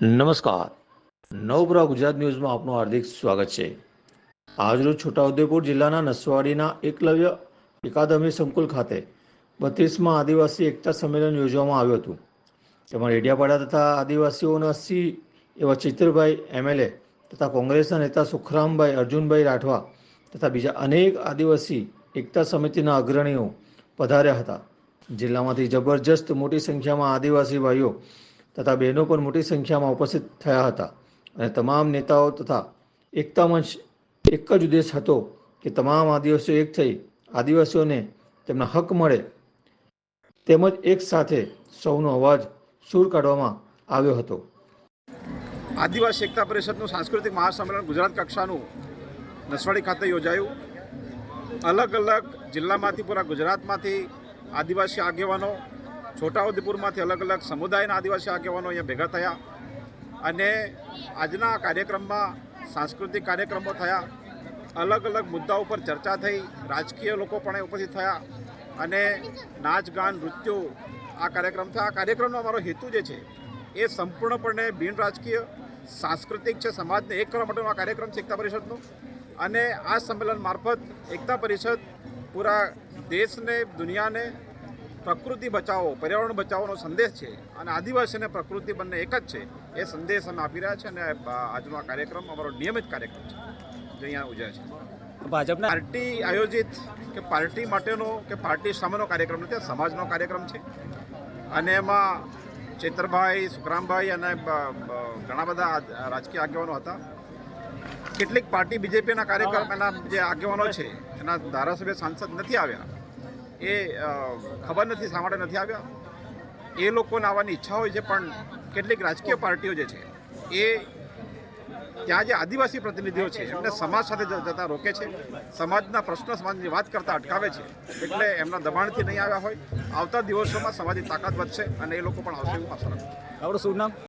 નમસ્કાર. નવપુરા ગુજરાત ન્યૂઝમાં આપનું હાર્દિક સ્વાગત છે. આજરોજ છોટાઉદેપુર જિલ્લાના નસવાડીના એકલવ્ય એકાદમી સંકુલ ખાતે બત્રીસમાં આદિવાસી એકતા સંમેલન યોજવામાં આવ્યું હતું. તેમાં રેડિયાપાડા તથા આદિવાસીઓના સી એવા ચિત્રભાઈ એમએલએ તથા કોંગ્રેસના નેતા સુખરામભાઈ, અર્જુનભાઈ રાઠવા તથા બીજા અનેક આદિવાસી એકતા સમિતિના અગ્રણીઓ પધાર્યા હતા. જિલ્લામાંથી જબરજસ્ત મોટી સંખ્યામાં આદિવાસી ભાઈઓ તથા બહેનો પણ મોટી સંખ્યામાં ઉપસ્થિત થયા હતા. અને તમામ નેતાઓ તથા એકતા મંચ એક જ ઉદ્દેશ હતો કે તમામ આદિવાસીઓ એક થઈ, આદિવાસીઓને તેમના હક મળે તેમજ એક સાથે સૌનો અવાજ સૂર કાઢવામાં આવ્યો હતો. આદિવાસી એકતા પરિષદનું સાંસ્કૃતિક મહાસંમેલન ગુજરાત કક્ષાનું નસવાડી ખાતે યોજાયું. અલગ અલગ જિલ્લામાંથી પૂરા ગુજરાતમાંથી આદિવાસી આગેવાનો છોટાઉદેપુરમાંથી અલગ અલગ સમુદાયના આદિવાસી આગેવાનો અહીંયા ભેગા થયા અને આજના કાર્યક્રમમાં સાંસ્કૃતિક કાર્યક્રમો થયા. અલગ અલગ મુદ્દાઓ પર ચર્ચા થઈ. રાજકીય લોકો પણ ઉપસ્થિત થયા અને નાચ, ગાન, નૃત્યો આ કાર્યક્રમ થયા. આ કાર્યક્રમનો અમારો હેતુ જે છે એ સંપૂર્ણપણે બિન રાજકીય, સાંસ્કૃતિક છે. સમાજને એક કરવા માટેનો આ કાર્યક્રમ છે એકતા પરિષદનો. અને આ સંમેલન મારફત એકતા પરિષદ પૂરા દેશને, દુનિયાને પ્રકૃતિ બચાવો પર્યાવરણ બચાવવાનો સંદેશ છે અને આદિવાસી અને પ્રકૃતિ બંને એક જ છે. એ સંદેશ અમે આપી રહ્યા છે અને આજનો આ કાર્યક્રમ અમારો નિયમિત કાર્યક્રમ છે. જે અહીંયા ઉજવે છે. ભાજપના પાર્ટી આયોજિત કે પાર્ટી માટેનો કે પાર્ટી સામેનો કાર્યક્રમ નથી આ સમાજનો કાર્યક્રમ છે. અને એમાં ચેતરભાઈ સુખરામભાઈ અને ઘણા બધા રાજકીય આગેવાનો હતા. કેટલીક પાર્ટી બીજેપીના કાર્યક્રમ એના જે આગેવાનો છે એના ધારાસભ્ય સાંસદ નથી આવ્યા. એ ખબર નથી માટે નથી આવ્યા? એ લોકોને આવવાની ઈચ્છા હોય છે, પણ કેટલીક રાજકીય પાર્ટીઓ જે છે, એ ત્યાં જે આદિવાસી પ્રતિનિધિઓ છે, એમને સમાજ સાથે જતા રોકે છે, સમાજના પ્રશ્ન સમાજની વાત કરતા અટકાવે છે, એટલે એમના દબાણથી નહીં આવ્યા હોય. આવતા દિવસોમાં સમાજની તાકાત વધશે અને એ લોકો પણ આવશે એવું આશા રાખું શું નામ?